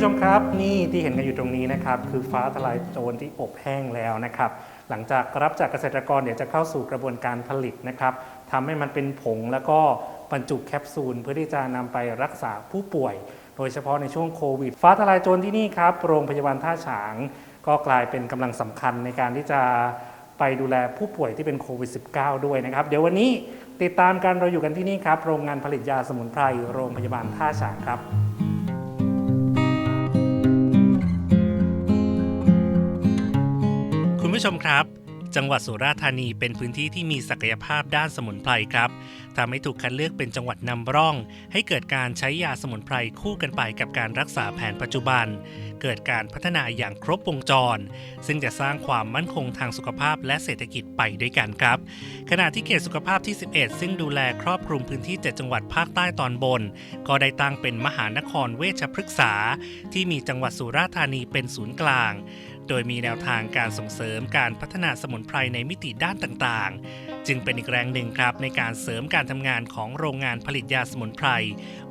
ผู้ชมครับนี่ที่เห็นกันอยู่ตรงนี้นะครับคือฟ้าทลายโจรที่อบแห้งแล้วนะครับ หลังจากรับจากเกษตรกรเดี๋ยวจะเข้าสู่กระบวนการผลิตนะครับทำให้มันเป็นผงแล้วก็บรรจุแคปซูล เพื่อที่จะนำไปรักษาผู้ป่วย โดยเฉพาะในช่วงโควิด ฟ้าทลายโจรที่นี่ครับโรงพยาบาลท่าฉาง ก็กลายเป็นกำลังสำคัญในการที่จะไปดูแลผู้ป่วยที่เป็นโควิด -19 ด้วยนะครับ เดี๋ยววันนี้ติดตามกันเราอยู่กันที่นี่ครับโรงงานผลิตยาสมุนไพรโรงพยาบาลท่าฉางครับ คุณผู้ชมครับ จังหวัดสุราษฎร์ธานีเป็นพื้นที่ที่มีศักยภาพด้านสมุนไพรครับทำให้ถูกคัดเลือกเป็นจังหวัดนำร่อง ให้เกิดการใช้ยาสมุนไพรคู่กันไปกับการรักษาแผนปัจจุบัน เกิดการพัฒนาอย่างครบวงจร ซึ่งจะสร้างความมั่นคงทางสุขภาพและเศรษฐกิจไปด้วยกันครับ ขณะที่เขตสุขภาพที่ 11 ซึ่งดูแลครอบคลุมพื้นที่ 7 จังหวัดภาคใต้ตอนบน ก็ได้ตั้งเป็นมหานครเวชพฤกษา ที่มีจังหวัดสุราษฎร์ธานีเป็นศูนย์กลาง โดยมีแนวทางการส่งเสริมการพัฒนาสมุนไพรในมิติด้านต่างๆ จึงเป็นอีกแรงหนึ่งครับในการเสริมการทำงานของโรงงานผลิตยาสมุนไพร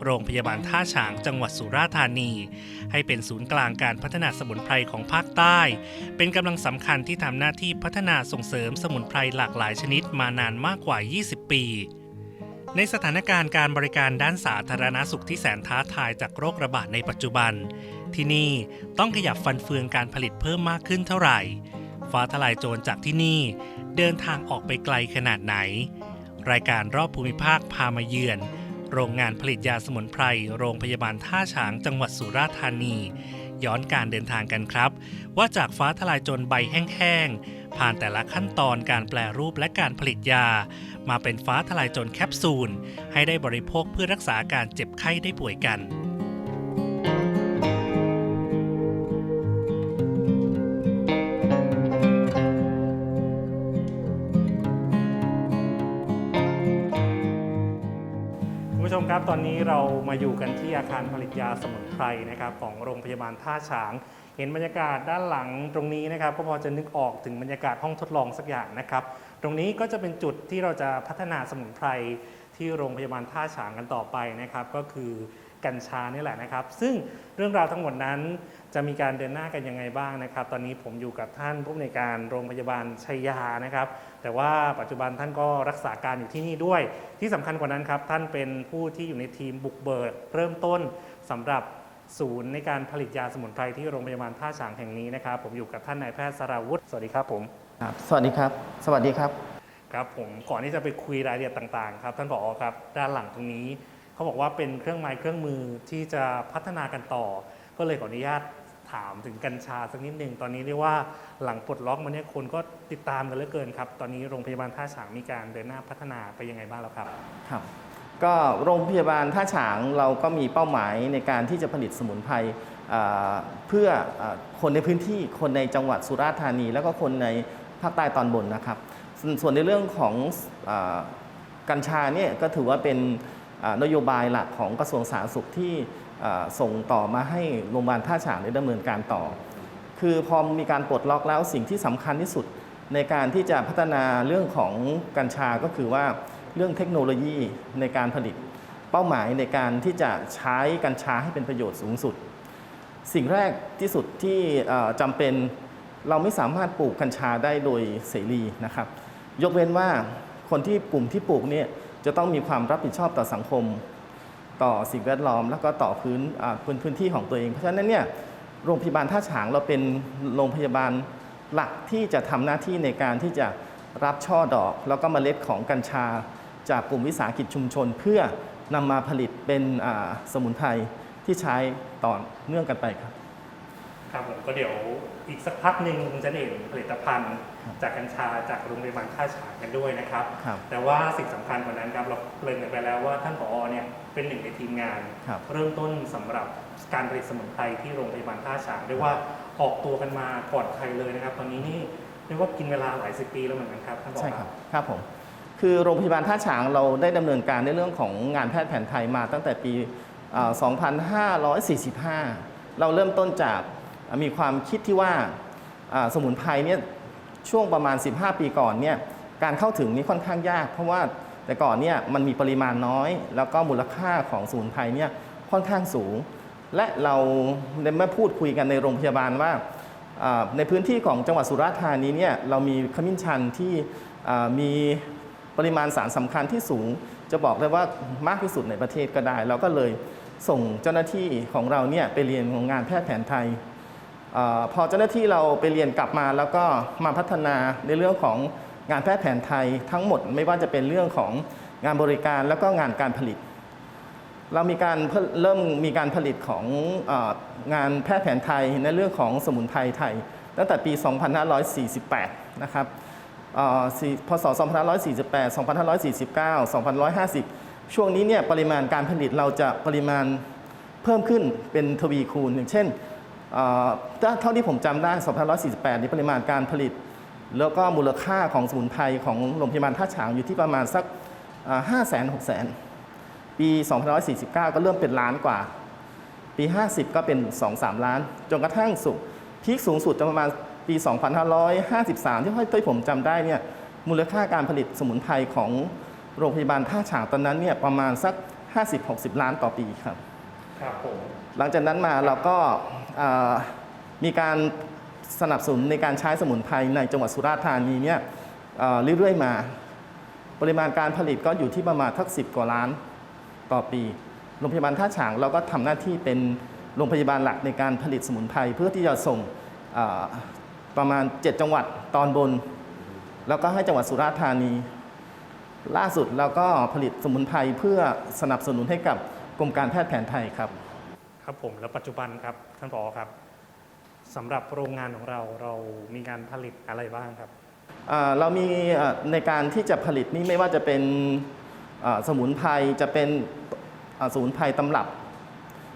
โรงพยาบาลท่าฉางจังหวัดสุราษฎร์ธานี ให้เป็นศูนย์กลางการพัฒนาสมุนไพรของภาคใต้ เป็นกำลังสำคัญที่ทำหน้าที่พัฒนาส่งเสริมสมุนไพรหลากหลายชนิดมานานมากกว่า 20 ปีในสถานการณ์การบริการด้านสาธารณสุขที่แสนท้าทายจากโรคระบาดในปัจจุบัน ที่นี่ต้องขยับฟันเฟืองการผลิตเพิ่มมากขึ้นเท่าไหร่ ฟ้าทลายโจรจากที่นี่เดินทางออกไปไกลขนาดไหน รายการรอบภูมิภาคพามาเยือน โรงงานผลิตยาสมุนไพร โรงพยาบาลท่าฉางจังหวัดสุราษฎร์ธานี ย้อนการเดินทางกันครับ ว่าจากฟ้าทลายโจรใบแห้งๆ ผ่านแต่ละขั้นตอนการแปลรูปและการผลิตยา มาเป็นฟ้าทลายโจรแคปซูล ให้ได้บริโภคเพื่อรักษาอาการเจ็บไข้ได้ป่วยกัน ผู้ชมครับตอนนี้เรามาอยู่กันที่อาคารผลิตยาสมุนไพรนะครับของโรงพยาบาลท่าฉาง เห็นบรรยากาศด้านหลังตรงนี้นะครับก็พอจะนึกออกถึงบรรยากาศห้องทดลองสักอย่างนะครับ ตรงนี้ก็จะเป็นจุดที่เราจะพัฒนาสมุนไพรที่โรงพยาบาลท่าฉางกันต่อไปนะครับ ก็คือกัญชานี่แหละนะครับ ซึ่งเรื่องราวทั้งหมดนั้น จะมีการเดินหน้ากันยังไงบ้างนะครับ ตอนนี้ผมอยู่กับท่านผู้อำนวยการโรงพยาบาลชัยยานะครับ แต่ว่าปัจจุบันท่านก็รักษาการอยู่ที่นี่ด้วย ที่สำคัญกว่านั้นครับท่านเป็นผู้ที่อยู่ในทีมบุกเบิกเริ่มต้นสำหรับศูนย์ในการผลิตยาสมุนไพรที่โรงพยาบาลท่าฉางแห่งนี้นะครับ ผมอยู่กับท่านนายแพทย์สราวุฒิสวัสดีครับผมครับสวัสดีครับ สวัสดีครับครับผมก่อนที่จะไปคุยรายละเอียดต่างๆครับท่านผอครับด้านหลังตรงนี้ เขาบอกว่าเป็นเครื่องไม้เครื่องมือที่จะพัฒนากันต่อ ก็เลยขออนุญาต ถามถึงกัญชาสักนิดหนึ่งตอนนี้เรียกว่าหลังปลดล็อกมาเนี่ยคนก็ติดตามกันเหลือเกินครับ ตอนนี้โรงพยาบาลท่าฉางมีการเดินหน้าพัฒนาไปยังไงบ้างแล้วครับครับ ก็โรงพยาบาลท่าฉางเราก็มีเป้าหมายในการที่จะผลิตสมุนไพรเพื่อคนในพื้นที่คนในจังหวัดสุราษฎร์ธานี แล้วก็คนในภาคใต้ตอนบนนะครับ ส่วนในเรื่องของอกัญชาเนี่ยก็ถือว่าเป็นนโยบายหลักของกระทรวงสาธารณสุขที่ ส่งต่อมาให้โรงพยาบาลท่าฉางได้ดำเนินการต่อ คือพอมีการปลดล็อกแล้วสิ่งที่สำคัญที่สุดในการที่จะพัฒนาเรื่องของกัญชาก็คือว่าเรื่องเทคโนโลยีในการผลิตเป้าหมายในการที่จะใช้กัญชาให้เป็นประโยชน์สูงสุด สิ่งแรกที่สุดที่จำเป็นเราไม่สามารถปลูกกัญชาได้โดยเสรีนะครับ ยกเว้นว่าคนที่กลุ่มที่ปลูกเนี่ยจะต้องมีความรับผิดชอบต่อสังคม ต่อสิ่งแวดล้อม แล้วก็ต่อพื้นพื้นพื้นที่ของตัวเอง เพราะฉะนั้นเนี่ยโรงพยาบาลท่าฉางเราเป็นโรงพยาบาลหลักที่จะทำหน้าที่ในการที่จะรับช่อดอก แล้วก็เมล็ดของกัญชา จากกลุ่มวิสาหกิจชุมชน เพื่อนำมาผลิตเป็นสมุนไพรที่ใช้ต่อเนื่องกันไปครับ ครับผมก็เดี๋ยว อีกสักพักหนึ่งคงจะได้เห็นผลิตภัณฑ์ครับจากกัญชาจากโรงพยาบาลท่าฉางกันด้วยนะครับครับแต่ว่าสิ่งสำคัญกว่านั้นครับเราเกริ่นกันไปแล้วว่าท่านผอเนี่ยเป็นหนึ่งในทีมงานครับเริ่มต้นสำหรับการผลิตสมุนไพรที่โรงพยาบาลท่าฉางเรียกว่าออกตัวกันมาก่อนใครเลยนะครับ ตอนนี้นี่เรียกว่ากินเวลาหลายสิบปีแล้วเหมือนกันครับท่านผอใช่ครับครับผมคือโรงพยาบาลท่าฉางเราได้ดำเนินการในเรื่องของงานแพทย์แผนไทยมาตั้งแต่ปีเอ่อ2545 เราเริ่มต้นจากเอ่อ มีความคิดที่ว่าสมุนไพรเนี่ยช่วงประมาณ 15 ปีก่อนเนี่ยการเข้าถึงนี่ค่อนข้างยาก เพราะว่าแต่ก่อนเนี่ยมันมีปริมาณน้อย แล้วก็มูลค่าของสมุนไพรเนี่ยค่อนข้างสูง และเราได้มาพูดคุยกันในโรงพยาบาลว่าในพื้นที่ของจังหวัดสุราษฎร์ธานีเนี่ยเรามีขมิ้นชันที่มีปริมาณสารสำคัญที่สูง จะบอกได้ว่ามากที่สุดในประเทศก็ได้ เราก็เลยส่งเจ้าหน้าที่ของเราเนี่ยไปเรียนของงานแพทย์แผนไทย พอเจ้าหน้าที่เราไปเรียนกลับมาแล้วก็มาพัฒนาในเรื่องของงานแพทย์แผนไทยทั้งหมดไม่ว่าจะเป็นเรื่องของงานบริการแล้วก็งานการผลิต เรามีการเพิ่มเริ่มมีการผลิตของงานแพทย์แผนไทยในเรื่องของสมุนไพรไทย ตั้งแต่ปี 2548 นะครับพศ 2548 2549 2550 ช่วงนี้เนี่ยปริมาณการผลิตเราจะปริมาณเพิ่มขึ้นเป็นทวีคูณอย่างเช่น เอ่อถ้าเท่าที่ผมจำได้2548 นี่ปริมาณการผลิต แล้วก็มูลค่าของสมุนไพรของโรงพยาบาลท่าฉางอยู่ที่ประมาณสักห้าแสนหกแสนปี 2549 ก็เริ่มเป็นล้านกว่า ปี 50 ก็เป็น 2-3 ล้าน จนกระทั่งสุดพีคสูงสุดจะประมาณปี 2553 ที่ที่ผมจำได้เนี่ยมูลค่าการผลิตสมุนไพรของโรงพยาบาลท่าฉางตอนนั้นเนี่ยประมาณสัก 50-60 ล้านต่อปีครับ ครับผม หลังจากนั้นมาเราก็เอ่อ มีการสนับสนุนในการใช้สมุนไพรในจังหวัดสุราษฎร์ธานีเนี่ยเรื่อยๆมา ปริมาณการผลิตก็อยู่ที่ประมาณทักสิบกว่าล้านต่อปี โรงพยาบาลท่าฉางเราก็ทำหน้าที่เป็นโรงพยาบาลหลักในการผลิตสมุนไพรเพื่อที่จะส่งประมาณ 7 จังหวัดตอนบน แล้วก็ให้จังหวัดสุราษฎร์ธานี ล่าสุดเราก็ผลิตสมุนไพรเพื่อสนับสนุนให้กับกรมการแพทย์แผนไทยครับ ครับผมแล้วปัจจุบันครับท่านผอครับสำหรับโรงงานของเราเรามีการผลิตอะไรบ้างครับ อ่าเรามีอ่าในการที่จะผลิตนี่ไม่ว่าจะเป็นอ่าสมุนไพรจะเป็นอ่าสมุนไพรตำรับ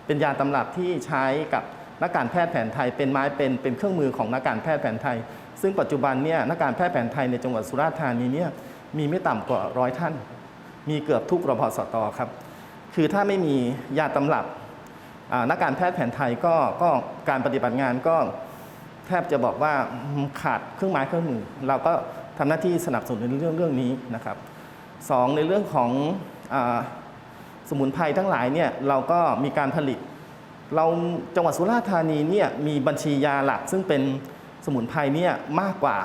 เป็นยาตำรับที่ใช้กับนักการแพทย์แผนไทยเป็นไม้เป็นเป็นเครื่องมือของนักการแพทย์แผนไทย ซึ่งปัจจุบันเนี่ยนักการแพทย์แผนไทยในจังหวัดสุราษฎร์ธานีเนี่ยมีไม่ต่ำกว่าร้อยท่าน มีเกือบทุกรพสตครับ คือถ้าไม่มียาตำรับ นักการแพทย์แผนไทยก็ก็การปฏิบัติงานก็แทบจะบอกว่าขาดเครื่องไม้เครื่องมือ เราก็ทำหน้าที่สนับสนุนในเรื่องเรื่องนี้นะครับสองในเรื่องของอสมุนไพรทั้งหลายเนี่ยเราก็มีการผลิต เราจังหวัดสุราษฎร์ธานีเนี่ยมีบัญชียาหลัก ซึ่งเป็นสมุนไพรเนี่ยมากกว่า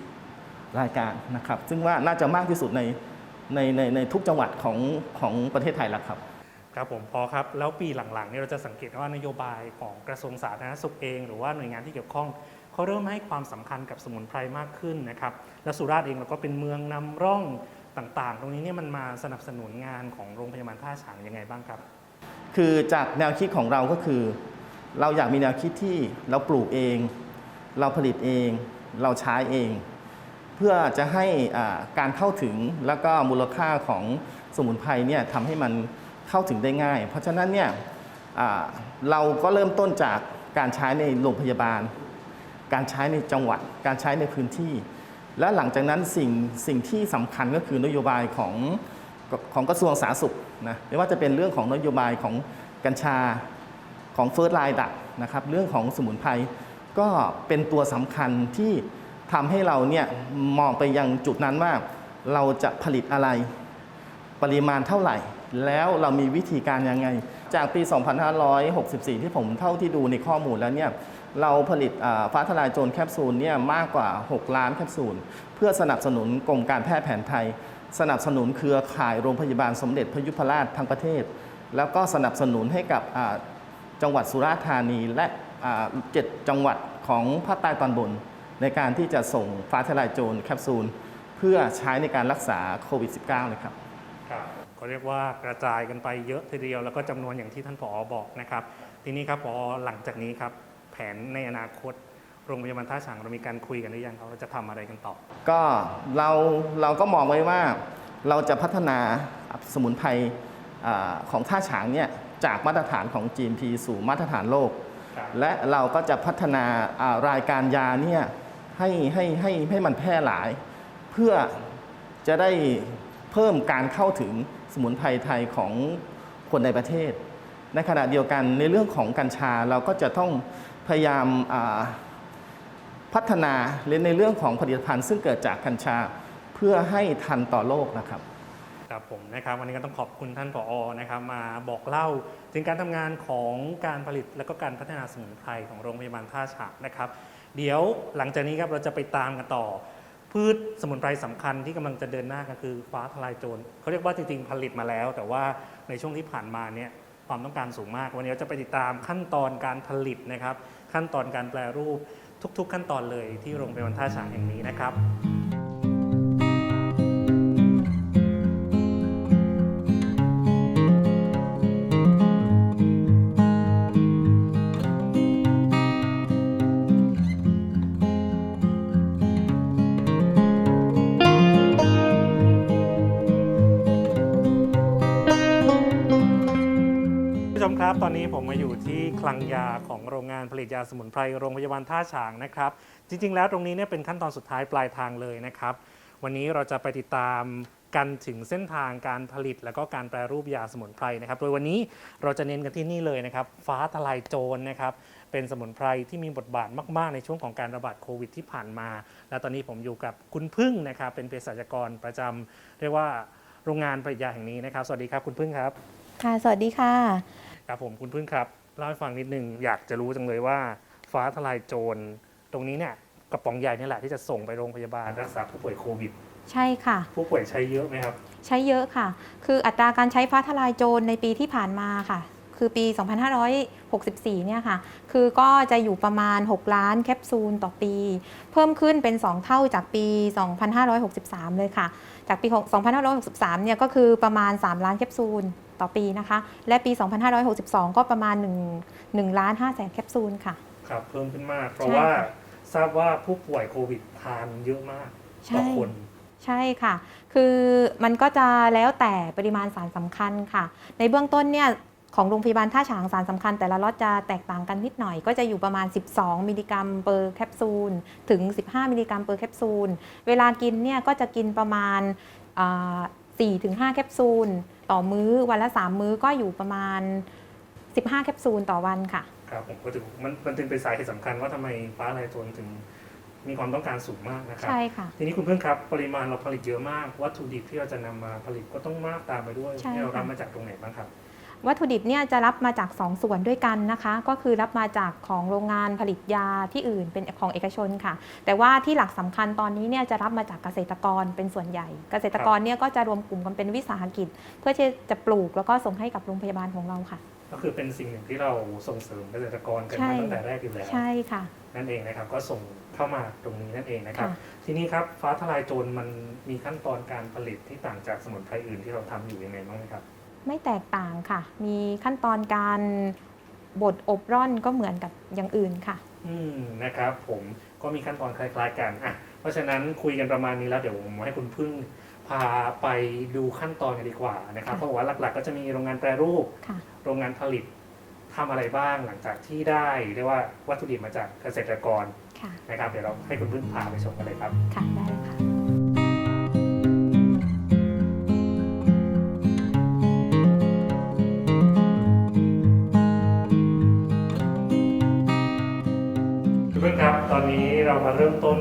40 รายการนะครับ ซึ่งว่าน่าจะมากที่สุดในในในในทุกจังหวัดของของประเทศไทยแล้วครับ ครับผมพอครับ แล้วปีหลังๆเนี่ยเราจะสังเกตว่านโยบายของกระทรวงสาธารณสุขเอง หรือว่าหน่วยงานที่เกี่ยวข้องเขาเริ่มให้ความสำคัญกับสมุนไพรมากขึ้นนะครับและสุราษฎร์เองเราก็เป็นเมืองนำร่องต่างๆ ตรงนี้เนี่ยมันมาสนับสนุนงานของโรงพยาบาลท่าฉางยังไงบ้างครับ คือจากแนวคิดของเราก็คือ เราอยากมีแนวคิดที่เราปลูกเอง เราผลิตเอง เราใช้เอง เพื่อจะให้การเข้าถึงแล้วก็มูลค่าของสมุนไพรเนี่ยทำให้มัน เข้าถึงได้ง่าย เพราะฉะนั้นเนี่ยเราก็เริ่มต้นจากการใช้ในโรงพยาบาล การใช้ในจังหวัด การใช้ในพื้นที่ และหลังจากนั้นสิ่งสิ่งที่สำคัญก็คือนโยบายของของกระทรวงสาธารณสุขนะไม่ว่าจะเป็นเรื่องของนโยบายของกัญชาของเฟิร์สไลน์ดักนะครับเรื่องของสมุนไพรก็เป็นตัวสำคัญที่ทำให้เราเนี่ยมองไปยังจุดนั้นว่าเราจะผลิตอะไรปริมาณเท่าไหร่ แล้วเรามีวิธีการยังไง จากปี 2564 ที่ผมเท่าที่ดูในข้อมูลแล้วเนี่ยเราผลิตฟ้าทลายโจรแคปซูลเนี่ยมากกว่า 6 ล้านแคปซูล เพื่อสนับสนุนกรมการแพทย์แผนไทย สนับสนุนเครือข่ายโรงพยาบาลสมเด็จพระยุพราชทั้งประเทศ แล้วก็สนับสนุนให้กับจังหวัดสุราษฎร์ธานีและอ่าเจ็ดจังหวัดของภาคใต้ตอนบน ในการที่จะส่งฟ้าทลายโจรแคปซูล เพื่อใช้ในการรักษาโควิด -19 นะครับ ก็เรียกว่ากระจายกันไปเยอะทีเดียว แล้วก็จำนวนอย่างที่ท่านผอบอกนะครับ ทีนี้ครับผอหลังจากนี้ครับแผนในอนาคตโรงพยาบาลท่าฉางเรามีการคุยกันหรือยังครับว่าจะทำอะไรกันต่อ ก็เราเราก็มองไว้ว่าเราจะพัฒนาสมุนไพรอาของท่าฉางเนี่ยจากมาตรฐานของ GMP สู่มาตรฐานโลกครับและเราก็จะพัฒนาอ่ารายการยาเนี่ยให้ให้ให้ให้มันแพร่หลาย เพื่อจะได้เพิ่มการเข้าถึง สมุนไพรไทยของคนในประเทศ ในขณะเดียวกันในเรื่องของกัญชาเราก็จะต้องพยายามาพัฒนาในเรื่องของผลิตภัณฑ์ ซึ่งเกิดจากกัญชาเพื่อให้ทันต่อโลกนะครับครับผมนะครับวันนี้ก็ต้องขอบคุณท่านผอนะครับมาบอกเล่าถึงการทำงานของการผลิตและก็การพัฒนาสมุนไพรของโรงพยาบาลท่าฉางนะครับ เดี๋ยวหลังจากนี้ครับเราจะไปตามกันต่อ พืชสมุนไพรสำคัญที่กำลังจะเดินหน้าก็คือฟ้าทลายโจรเขาเรียกว่าจริงๆผลิตมาแล้ว แต่ว่าในช่วงที่ผ่านมาเนี่ยความต้องการสูงมาก วันนี้เราจะไปติดตามขั้นตอนการผลิตนะครับ ขั้นตอนการแปลรูปทุก ๆ ขั้นตอนเลยที่โรงพยาบาลท่าฉางแห่งนี้นะครับ ยาของโรงงานผลิตยาสมุนไพรโรงพยาบาลท่าฉางนะครับ จริง ๆ แล้วตรงนี้เนี่ยเป็นขั้นตอนสุดท้ายปลายทางเลยนะครับ วันนี้เราจะไปติดตามกันถึงเส้นทางการผลิตแล้วก็การแปรรูปยาสมุนไพรนะครับ โดยวันนี้เราจะเน้นกันที่นี่เลยนะครับ ฟ้าทลายโจรนะครับ เป็นสมุนไพรที่มีบทบาทมากๆ ในช่วงของการระบาดโควิดที่ผ่านมา และตอนนี้ผมอยู่กับคุณพึ่งนะครับ เป็นเภสัชกรประจำเรียกว่าโรงงานผลิตยาแห่งนี้นะครับ สวัสดีครับคุณพึ่งครับ ค่ะ สวัสดีค่ะ ครับผมคุณพึ่งครับ เล่าให้ฟังนิดนึงอยากจะรู้จังเลยว่าฟ้าทลายโจรตรงนี้เนี่ยกระป๋องใหญ่นี่แหละที่จะส่งไปโรงพยาบาลรักษาผู้ป่วยโควิด ใช่ค่ะ ผู้ป่วยใช้เยอะไหมครับ ใช้เยอะค่ะ คืออัตราการใช้ฟ้าทลายโจรในปีที่ผ่านมาค่ะ คือปี 2564 เนี่ยค่ะ คือก็จะอยู่ประมาณ 6 ล้านแคปซูลต่อปี เพิ่มขึ้นเป็น 2 เท่าจากปี 2563 เลยค่ะ จากปี 2563 เนี่ยก็คือประมาณ 3 ล้านแคปซูล ต่อปีนะคะ และปี 2562 ก็ประมาณ1 1ล้าน5แสนแคปซูลค่ะ ครับ เพิ่มขึ้นมาก เพราะใช่ว่าค่ะทราบว่าผู้ป่วยโควิดทานเยอะมากต่อใช่คนใช่ค่ะ คือมันก็จะแล้วแต่ปริมาณสารสำคัญค่ะ ในเบื้องต้นเนี่ยของโรงพยาบาลท่าฉางสารสำคัญ แต่ละล็อตจะแตกต่างกันนิดหน่อย ก็จะอยู่ประมาณ 12 มิลลิกรัมเปอร์แคปซูลถึง 15 มิลลิกรัมเปอร์แคปซูล เวลากินเนี่ยก็จะกินประมาณ 4ถึง5แคปซูล ต่อมื้อวันละ 3 มื้อก็อยู่ประมาณ 15 แคปซูลต่อวันค่ะ ครับผมก็ถึงมันมันจึงเป็นสาเหตุสำคัญว่าทำไมฟ้าทลายโจรถึงมีความต้องการสูงมากนะครับ ใช่ค่ะ ทีนี้คุณเพิ่งครับ ปริมาณเราผลิตเยอะมาก วัตถุดิบที่เราจะนำมาผลิตก็ต้องมากตามไปด้วยใช่ที่เราค่ะรับมาจากตรงไหนบ้างครับ วัตถุดิบเนี่ยจะรับมาจาก 2 ส่วนด้วยกันนะคะ ก็คือรับมาจากของโรงงานผลิตยาที่อื่นเป็นของเอกชนค่ะ แต่ว่าที่หลักสำคัญตอนนี้เนี่ยจะรับมาจากเกษตรกรเป็นส่วนใหญ่ เกษตรกรเนี่ยก็จะรวมกลุ่มกันเป็นวิสาหกิจ เพื่อที่จะปลูกแล้วก็ส่งให้กับโรงพยาบาลของเราค่ะก็คือเป็นสิ่งหนึ่งที่เราส่งเสริมเกษตรกรกันใช่มาตั้งแต่แรกอยู่แล้วใช่ค่ะ นั่นเองนะครับก็ส่งเข้ามาตรงนี้นั่นเองนะครับค่ะทีนี้ครับฟ้าทลายโจรมันมีขั้นตอนการผลิตที่ต่างจากสมุนไพรอื่นที่เราทำอยู่ยังไงบ้างไหมครับ ไม่แตกต่างค่ะ มีขั้นตอนการบดอบร่อนก็เหมือนกับอย่างอื่นค่ะ อืมนะครับ ผมก็มีขั้นตอนคล้ายๆกันอะเพราะฉะนั้นคุยกันประมาณนี้แล้วเดี๋ยวผมให้คุณพึ่งพาไปดูขั้นตอนกันดีกว่านะครับค่ะเพราะว่าหลักๆ ก็จะมีโรงงานแปรรูป ค่ะ โรงงานผลิตทำอะไรบ้างหลังจากที่ได้เรียกว่าวัตถุดิบมาจากเกษตรกรค่ะ นะครับ เดี๋ยวเราให้คุณพึ่งพาไปชมกันเลยครับ ค่ะ ได้เลยค่ะ ต้น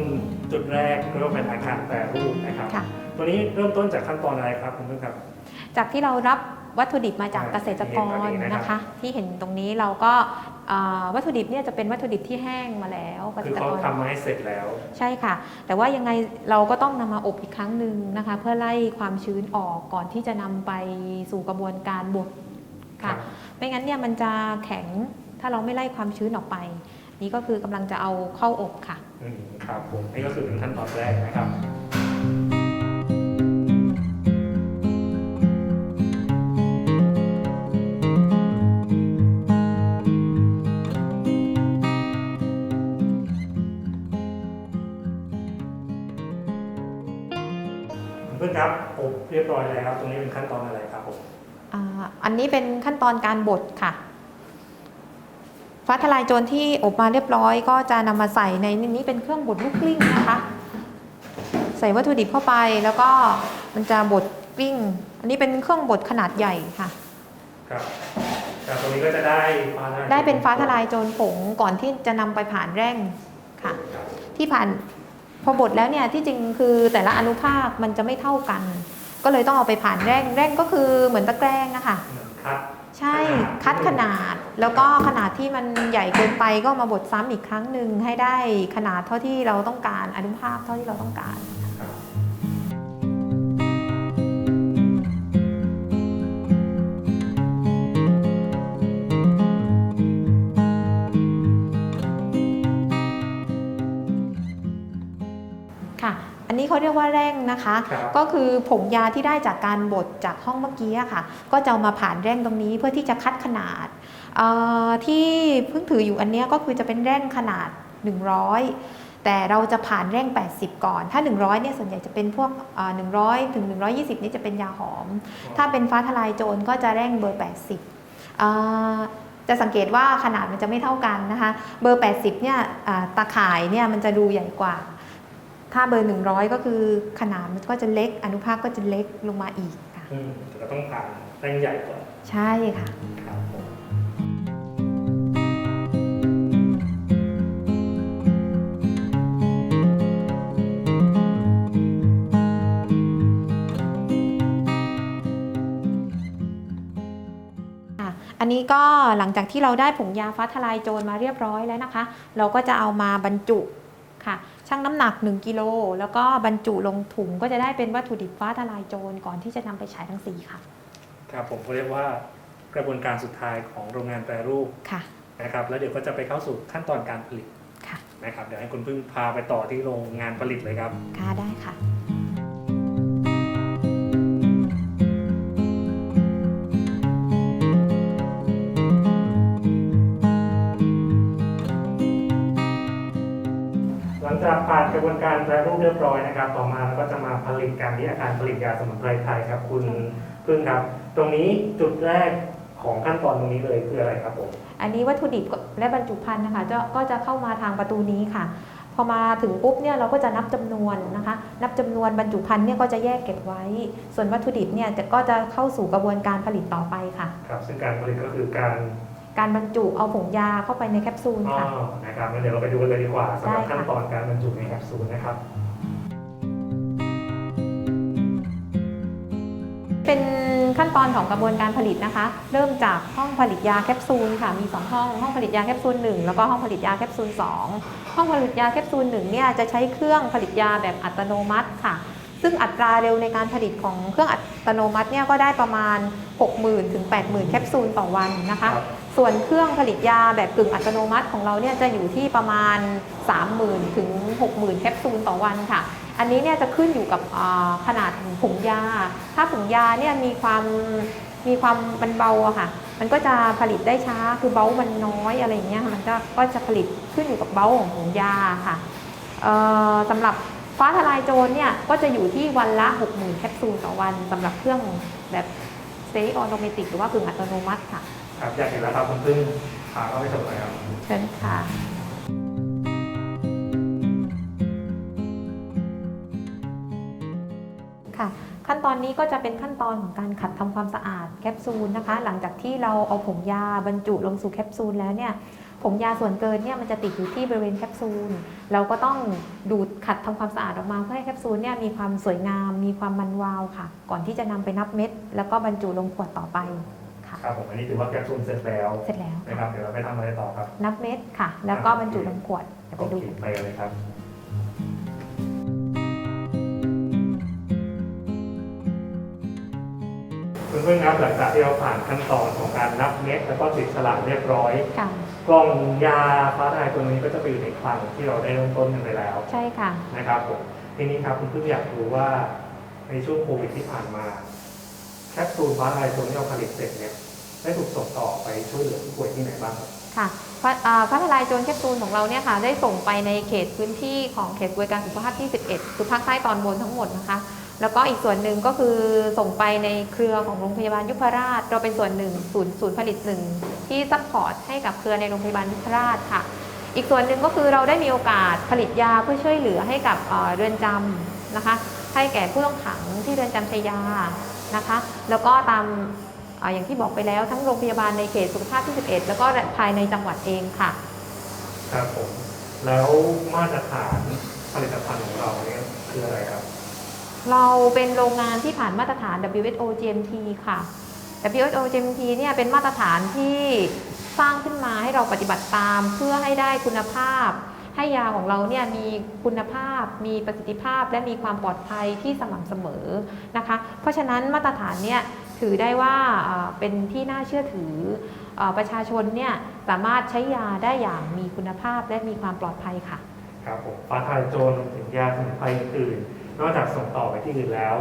จุดแรกเรียกว่าเป็นอาคารแปรรูปนะครับค่ะ ตัวนี้เริ่มต้นจากขั้นตอนอะไรครับคุณพึ่งครับ จากที่เรารับวัตถุดิบมาจากเกษตรกรที่เห็นตรงนี้นะครับนะคะ ที่เห็นตรงนี้เราก็อ่าวัตถุดิบเนี่ยจะเป็นวัตถุดิบที่แห้งมาแล้วเกษคือตรเขากร ทำมาให้เสร็จแล้ว ใช่ค่ะ แต่ว่ายังไงเราก็ต้องนำมาอบอีกครั้งหนึ่งนะคะ เพื่อไล่ความชื้นออกก่อนที่จะนำไปสู่กระบวนการบดครัค่ะบไม่งั้นเนี่ยมันจะแข็งถ้าเราไม่ไล่ความชื้นออกไป นี่ก็คือกำลังจะเอาเข้าอบค่ะอืม ครับผมนี่ก็คือเป็นขั้นตอนแรกนะครับเพื่อนครับอบเรียบร้อยแล้ว ตรงนี้เป็นขั้นตอนอะไรครับผมอ,อันนี้เป็นขั้นตอนการบดค่ะ ฟ้าทลายโจรที่อบมาเรียบร้อย ก็จะนำมาใส่ในนี้เป็นเครื่องบดลูกกลิ้งนะคะ ใส่วัตถุดิบเข้าไปแล้วก็มันจะบดกลิ้ง อันนี้เป็นเครื่องบดขนาดใหญ่ค่ะครับจากตรงนี้ก็จะได้ฟ้าทลายได้เป็นฟ้าทลายโจรผงก่อนที่จะนำไปผ่านแร่งค่ะครับที่ผ่านพอบดแล้วเนี่ยที่จริงคือแต่ละอนุภาคมันจะไม่เท่ากัน ก็เลยต้องเอาไปผ่านแร่งแร่งก็คือเหมือนตะแกรงนะคะเหมือนคัด ใช่ขนาดคัดขนาดแล้วก็ขนาดที่มันใหญ่เกินไปก็มาบดซ้ำอีกครั้งหนึ่งให้ได้ขนาดเท่าที่เราต้องการอนุภาคเท่าที่เราต้องการ นนี้เขาเรียกว่าแร่งนะคะครับก็คือผงยาที่ได้จากการบดจากห้องเมื่อกี้อะค่ะ ก็จะเอามาผ่านแร่งตรงนี้เพื่อที่จะคัดขนาดเอ่อที่เพิ่งถืออยู่อันเนี้ยก็คือจะเป็นแร่งขนาด 100แต่เราจะผ่านแร่ง 80 ก่อน ถ้า 100 เนี่ย ส่วนใหญ่จะเป็นพวกเอ่อ100 ถึง 120 นี่จะเป็นยาหอม ถ้าเป็นฟ้าทลายโจรก็จะแร่งเบอร์ 80อ่าจะสังเกตว่าขนาดมันจะไม่เท่ากันนะคะ เบอร์ 80 เนี่ยอ่าตาข่ายเนี่ยมันจะดูใหญ่กว่า ถ้าเบอร์ 100 ก็คือขนาดมันก็จะเล็ก อนุภาคก็จะเล็กลงมาอีกค่ะ อืมแต่ก็ต้องผ่านแรงใหญ่ก่อนใช่ค่ะ ครับผมค่ะอันนี้ก็หลังจากที่เราได้ผงยาฟ้าทลายโจรมาเรียบร้อยแล้วนะคะ เราก็จะเอามาบรรจุ ค่ะชั่งน้ำหนัก 1กิโลแล้วก็บรรจุลงถุงก็จะได้เป็นวัตถุดิบฟ้าทลายโจรก่อนที่จะนำไปฉายทั้งสีค่ะครับผมเขาเรียกว่ากระบวนการสุดท้ายของโรงงานแปรรูปค่ะนะครับแล้วเดี๋ยวก็จะไปเข้าสู่ขั้นตอนการผลิตค่ะนะครับเดี๋ยวให้คุณพึ่งพาไปต่อที่โรงงานผลิตเลยครับค่ะได้ค่ะ กผ่านกระบวนการแปรรูปเรียบร้อยนะครับ ต่อมาเราก็จะมาผลิตการที่อาคารผลิตยาสมุนไพรไทยครับ คุณพึ่งครับ ตรงนี้จุดแรกของขั้นตอนตรงนี้เลยคืออะไรครับผมอันนี้วัตถุดิบและบรรจุภัณฑ์นะคะจะก็จะเข้ามาทางประตูนี้ค่ะ พอมาถึงปุ๊บเนี่ยเราก็จะนับจำนวนนะคะ นับจำนวนบรรจุภัณฑ์เนี่ยก็จะแยกเก็บไว้ ส่วนวัตถุดิบเนี่ยจะก็จะเข้าสู่กระบวนการผลิตต่อไปค่ะ ครับซึ่งการผลิตก็คือการ การบรรจุเอาผงยาเข้าไปในแคปซูลอ๋อค่ะนะครับงั้นเดี๋ยวเราไปดูกันเลยดีกว่าสำหรับได้ค่ะ ขั้นตอนการบรรจุในแคปซูลนะครับ เป็นขั้นตอนของกระบวนการผลิตนะคะ เริ่มจากห้องผลิตยาแคปซูลค่ะ มี 2 ห้อง ห้องผลิตยาแคปซูล1แล้วก็ห้องผลิตยาแคปซูล2ห้องผลิตยาแคปซูล1เนี่ยจะใช้เครื่องผลิตยาแบบอัตโนมัติค่ะ ซึ่งอัตราเร็วในการผลิตของเครื่องอัตโนมัติเนี่ยก็ได้ประมาณ 60,000ถึง80,000 แคปซูลต่อวันนะคะ ครับ ส่วนเครื่องผลิตยาแบบกึ่งอัตโนมัติของเราเนี่ยจะอยู่ที่ประมาณ 30,000 ถึง 60,000 แคปซูลต่อวันค่ะ อันนี้เนี่ยจะขึ้นอยู่กับขนาดของผงยา ถ้าผงยาเนี่ยมีความมีความมันเบาอะค่ะ มันก็จะผลิตได้ช้า คือเบามันน้อยอะไรอย่างเงี้ยมันก็ก็จะผลิตขึ้นอยู่กับเบาของผงยาค่ะสำหรับฟ้าทลายโจรเนี่ยก็จะอยู่ที่วันละ 60,000 แคปซูลต่อวันสำหรับเครื่องแบบเซออโตเมติกหรือว่ากึ่งอัตโนมัติค่ะ ครับอยากเห็นแล้วครับคุณพึ่งพาเข้าไปชมหน่อยครับเชิญค่ะ ค่ะ ขั้นตอนนี้ก็จะเป็นขั้นตอนของการขัดทำความสะอาดแคปซูลนะคะ หลังจากที่เราเอาผงยาบรรจุลงสู่แคปซูลแล้วเนี่ยผงยาส่วนเกินเนี่ยมันจะติดอยู่ที่บริเวณแคปซูล เราก็ต้องดูดขัดทำความสะอาดออกมาเพื่อให้แคปซูลเนี่ยมีความสวยงาม มีความมันวาวค่ะ ก่อนที่จะนำไปนับเม็ด แล้วก็บรรจุลงขวดต่อไป ค่ะครับผมอันนี้ถือว่าแคปซูลเสร็จแล้วเสร็จแล้ว นะครับเดี๋ยวเราไปทำอะไรต่อครับ นับเม็ดค่ะ แล้วก็บรรจุลงขวดเดี๋ยวไปโอดูเคไปเลยครับ คุณพึ่งครับหลังจากที่เราผ่านขั้นตอนของการนับเม็ดแล้วก็ติดฉลากเรียบร้อย ค่ะกล่องยาฟ้าทลายตัวนี้ก็จะไปอยู่ในคลังที่เราได้เริ่มต้นกันไปแล้ว ใช่ค่ะ นะครับผมทีนี้ครับคุณพึ่งอยากรู้ว่าในช่วงโควิดที่ผ่านมา แคปซูลฟ้าทลายตัวที่เราผลิตเสร็จเนี่ย ได้ถูกส่งต่อไปช่วยเหลือผู้ป่วยที่ไหนบ้างครับค่ะฟ้าอ่าฟ้าทลายโจรแคปซูลของเราเนี่ยค่ะได้ส่งไปในเขตพื้นที่ของเขตบริการสุขภาพที่ 11 คือภาคใต้ตอนบนทั้งหมดนะคะ แล้วก็อีกส่วนหนึ่งก็คือส่งไปในเครือของโรงพยาบาลยุพราช เราเป็นส่วนหนึ่งศูนย์ศูนย์ผลิตหนึ่งที่ซัพพอร์ตให้กับเครือในโรงพยาบาลยุพราชค่ะ อีกส่วนหนึ่งก็คือเราได้มีโอกาสผลิตยาเพื่อช่วยเหลือให้กับเอ่อเรือนจำนะคะ ให้แก่ผู้ต้องขังที่เรือนจำชายานะคะ แล้วก็ตาม อ่ออย่างที่บอกไปแล้วทั้งโรงพยาบาลในเขตสุขภาพที่ 11 แล้วก็ภายในจังหวัดเองค่ะ ครับผม แล้วมาตรฐานผลิตภัณฑ์ของเราเนี่ยคืออะไรครับ เราเป็นโรงงานที่ผ่านมาตรฐาน WHO GMP ค่ะ WHO GMP เนี่ยเป็นมาตรฐานที่สร้างขึ้นมาให้เราปฏิบัติตามเพื่อให้ได้คุณภาพ ให้ยาของเราเนี่ยมีคุณภาพ มีประสิทธิภาพ และมีความปลอดภัยที่สม่ำเสมอนะคะ เพราะฉะนั้นมาตรฐานเนี่ย ถือได้ว่าเอ่อเป็นที่น่าเชื่อถือเออประชาชนเนี่ยสามารถใช้ยาได้อย่างมีคุณภาพและมีความปลอดภัยค่ะ ครับผมฟ้าทลายโจรรวมถึงยาสมุนไพรอื่นๆนอกจากส่งต่อไปที่อื่นแล้ว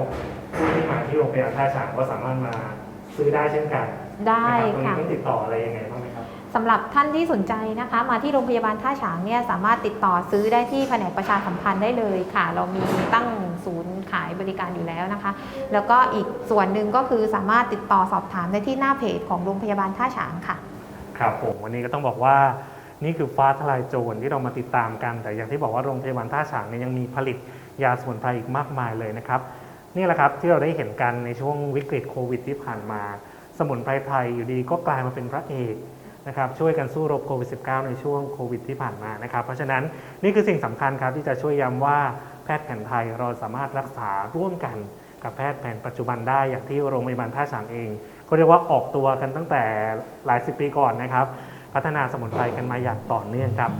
ผู้ที่มาที่โรงพยาบาลท่าฉางก็สามารถมาซื้อได้เช่นกันได้นะครับตรงนี้ค่ะต้องติดต่ออะไรยังไงบ้างไหมครับ สำหรับท่านที่สนใจนะคะ มาที่โรงพยาบาลท่าฉางเนี่ยสามารถติดต่อซื้อได้ที่แผนกประชาสัมพันธ์ได้เลยค่ะ เรามีตั้งศูนย์ขายบริการอยู่แล้วนะคะ แล้วก็อีกส่วนหนึ่งก็คือสามารถติดต่อสอบถามได้ที่หน้าเพจของโรงพยาบาลท่าฉางค่ะ ครับผมวันนี้ก็ต้องบอกว่านี่คือฟ้าทลายโจรที่เรามาติดตามกัน แต่อย่างที่บอกว่าโรงพยาบาลท่าฉางเนี่ยยังมีผลิตยาสมุนไพรอีกมากมายเลยนะครับนี่แหละครับที่เราได้เห็นกันในช่วงวิกฤตโควิดที่ผ่านมา สมุนไพรไทยอยู่ดีก็กลายมาเป็นพระเอก นะครับช่วยกันสู้รบโควิด -19 ในช่วงโควิดที่ผ่านมานะครับ เพราะฉะนั้นนี่คือสิ่งสำคัญครับที่จะช่วยย้ำว่าแพทย์แผนไทยเราสามารถรักษาร่วมกันกับแพทย์แผนปัจจุบันได้อย่างที่โรงพยาบาลท่าฉางเองก็เรียกว่าออกตัวกันตั้งแต่หลายสิบปีก่อนนะครับ พัฒนาสมุนไพรกันมาอย่างต่อเนื่องครับ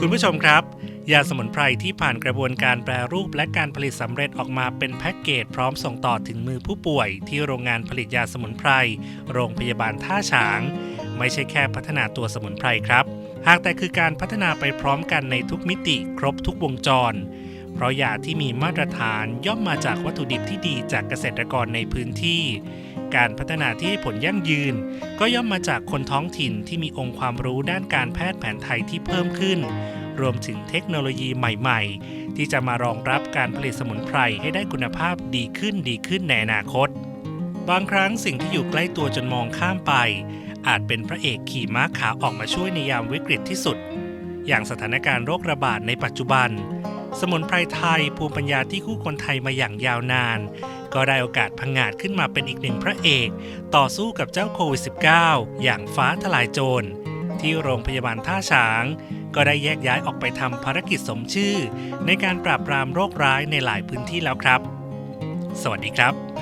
คุณผู้ชมครับ ยาสมุนไพรที่ผ่านกระบวนการแปรรูปและการผลิตสำเร็จออกมาเป็นแพ็กเกจพร้อมส่งต่อถึงมือผู้ป่วย ที่โรงงานผลิตยาสมุนไพร โรงพยาบาลท่าฉาง ไม่ใช่แค่พัฒนาตัวสมุนไพรครับ หากแต่คือการพัฒนาไปพร้อมกันในทุกมิติครบทุกวงจร เพราะยาที่มีมาตรฐานย่อมมาจากวัตถุดิบที่ดีจากเกษตรกรในพื้นที่ การพัฒนาที่ให้ผลยั่งยืน ก็ย่อมมาจากคนท้องถิ่นที่มีองค์ความรู้ด้านการแพทย์แผนไทยที่เพิ่มขึ้น รวมถึงเทคโนโลยีใหม่ๆ ที่จะมารองรับการผลิตสมุนไพรให้ได้คุณภาพดีขึ้นดีขึ้นในอนาคต บางครั้งสิ่งที่อยู่ใกล้ตัวจนมองข้ามไป อาจเป็นพระเอกขี่ม้าขาวออกมาช่วยในยามวิกฤตที่สุด อย่างสถานการณ์โรคระบาดในปัจจุบัน สมุนไพรไทยภูมิปัญญาที่คู่คนไทยมาอย่างยาวนาน ก็ได้โอกาสพังงาดขึ้นมาเป็นอีกหนึ่งพระเอก ต่อสู้กับเจ้าโควิด -19 อย่างฟ้าทลายโจร ที่โรงพยาบาลท่าช้าง ก็ได้แยกย้ายออกไปทำภารกิจสมชื่อ ในการปราบปรามโรคร้ายในหลายพื้นที่แล้วครับ สวัสดีครับ